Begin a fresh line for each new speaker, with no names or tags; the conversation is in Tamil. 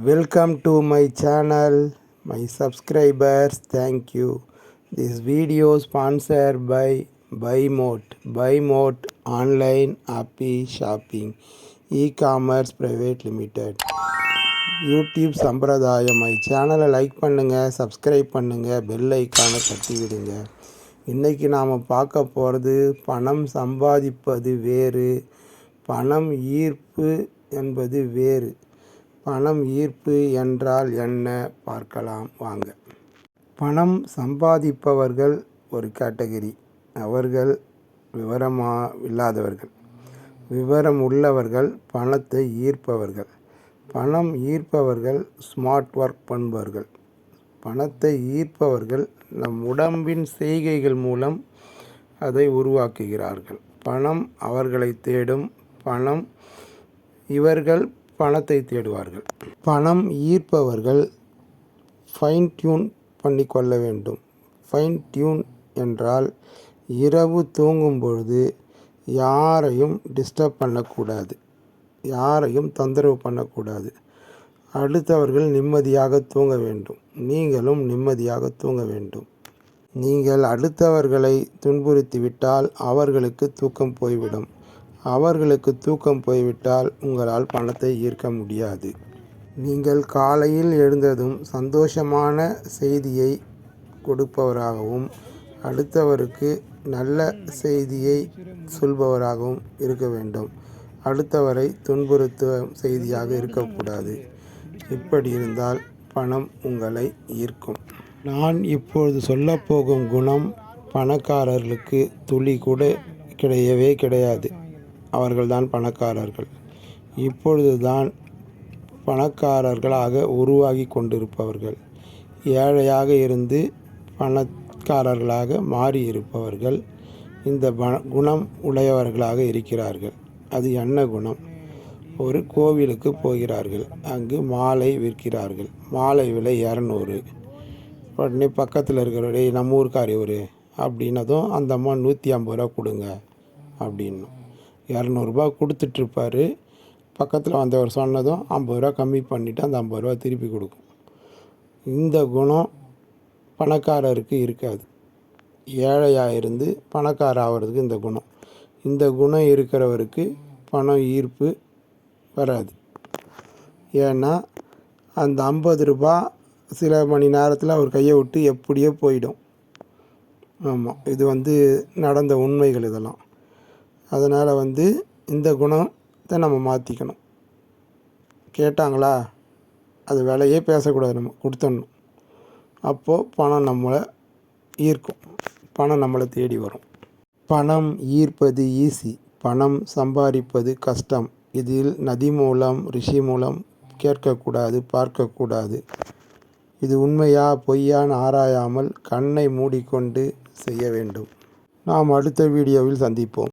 Welcome to my channel, my subscribers. Thank you. This video sponsored by BuyMote. BuyMote online happy shopping. E-commerce private limited. YouTube சம்பிரதாயம் மை சேனலை லைக் பண்ணுங்கள் சப்ஸ்கிரைப் பண்ணுங்கள் பெல் ஐக்கானை தட்டி விடுங்க இன்றைக்கி நாம் பார்க்க போகிறது பணம் சம்பாதிப்பது வேறு பணம் ஈர்ப்பு என்பது வேறு பணம் ஈர்ப்பு என்றால் என்ன? பார்க்கலாம் வாங்க. பணம் சம்பாதிப்பவர்கள் ஒரு கேட்டகரி. அவர்கள் விவரமாக இல்லாதவர்கள். விவரம் உள்ளவர்கள் பணத்தை ஈர்ப்பவர்கள். பணம் ஈர்ப்பவர்கள் ஸ்மார்ட் ஒர்க் பண்ணுபவர்கள் பணத்தை ஈர்ப்பவர்கள் நம் உடம்பின் செய்கைகள் மூலம் அதை உருவாக்குகிறார்கள். பணம் அவர்களை தேடும். பணம் இவர்கள் பணத்தை தேடுவார்கள். பணம் ஈர்ப்பவர்கள் ஃபைன் டியூன் பண்ணி கொள்ள வேண்டும். ஃபைன் டியூன் என்றால் இரவு தூங்கும் பொழுது யாரையும் டிஸ்டர்ப் பண்ணக்கூடாது. யாரையும் தொந்தரவு பண்ணக்கூடாது. அடுத்தவர்கள் நிம்மதியாக தூங்க வேண்டும். நீங்களும் நிம்மதியாக தூங்க வேண்டும். நீங்கள் அடுத்தவர்களை துன்புறுத்திவிட்டால் அவர்களுக்கு தூக்கம் போய்விடும். அவர்களுக்கு தூக்கம் போய்விட்டால் உங்களால் பணத்தை ஈர்க்க முடியாது. நீங்கள் காலையில் எழுந்ததும் சந்தோஷமான செய்தியை கொடுப்பவராகவும் அடுத்தவருக்கு நல்ல செய்தியை சொல்பவராகவும் இருக்க வேண்டும். அடுத்தவரை துன்புறுத்தும் செய்தியாக இருக்கக்கூடாது. இப்படி இருந்தால் பணம் உங்களை ஈர்க்கும். நான் இப்பொழுது சொல்லப்போகும் குணம் பணக்காரர்களுக்கு துளி கூட கிடையவே கிடையாது. அவர்கள்தான் பணக்காரர்கள். இப்பொழுது தான் பணக்காரர்களாக உருவாகி கொண்டிருப்பவர்கள். ஏழையாக இருந்து பணக்காரர்களாக மாறி இருப்பவர்கள் இந்த குணம் உடையவர்களாக இருக்கிறார்கள். அது என்ன குணம்? ஒரு கோவிலுக்கு போகிறார்கள். அங்கு மாலை விற்கிறார்கள். மாலை விலை இரநூறு. உடனே பக்கத்தில் இருக்கிறவரே நம்ம ஊருக்காரி ஒரு அப்படின்னதும் அந்த அம்மா நூற்றி ஐம்பது ரூபா கொடுங்க. அப்படின்னும். இரநூறுபா கொடுத்துட்ருப்பாரு. பக்கத்தில் வந்தவர் சொன்னதும் ஐம்பது ரூபா கம்மி பண்ணிவிட்டு அந்த ஐம்பது ரூபா திருப்பி கொடுக்கும். இந்த குணம் பணக்காரருக்கு இருக்காது. ஏழையாக இருந்து பணக்கார ஆகிறதுக்கு இந்த குணம். இந்த குணம் இருக்கிறவருக்கு பணம் ஈர்ப்பு வராது. ஏன்னா அந்த ஐம்பது ரூபா சில மணி நேரத்தில் அவர் கையை விட்டு எப்படியோ போயிடும். ஆமாம் இது வந்து நடந்த உண்மைகள் இதெல்லாம். அதனால் வந்து இந்த குணத்தை நம்ம மாற்றிக்கணும் கேட்டாங்களா? அது விலையே பேசக்கூடாது நம்ம கொடுத்துடணும். அப்போது பணம் நம்மளை ஈர்க்கும். பணம் நம்மளை தேடி வரும். பணம் ஈர்ப்பது ஈஸி பணம் சம்பாதிப்பது கஷ்டம். இதில் நதி மூலம் ரிஷி மூலம் கேட்கக்கூடாது பார்க்கக்கூடாது. இது உண்மையா பொய்யான்னு ஆராயாமல் கண்ணை மூடிக்கொண்டு செய்ய வேண்டும். நாம் அடுத்த வீடியோவில் சந்திப்போம்.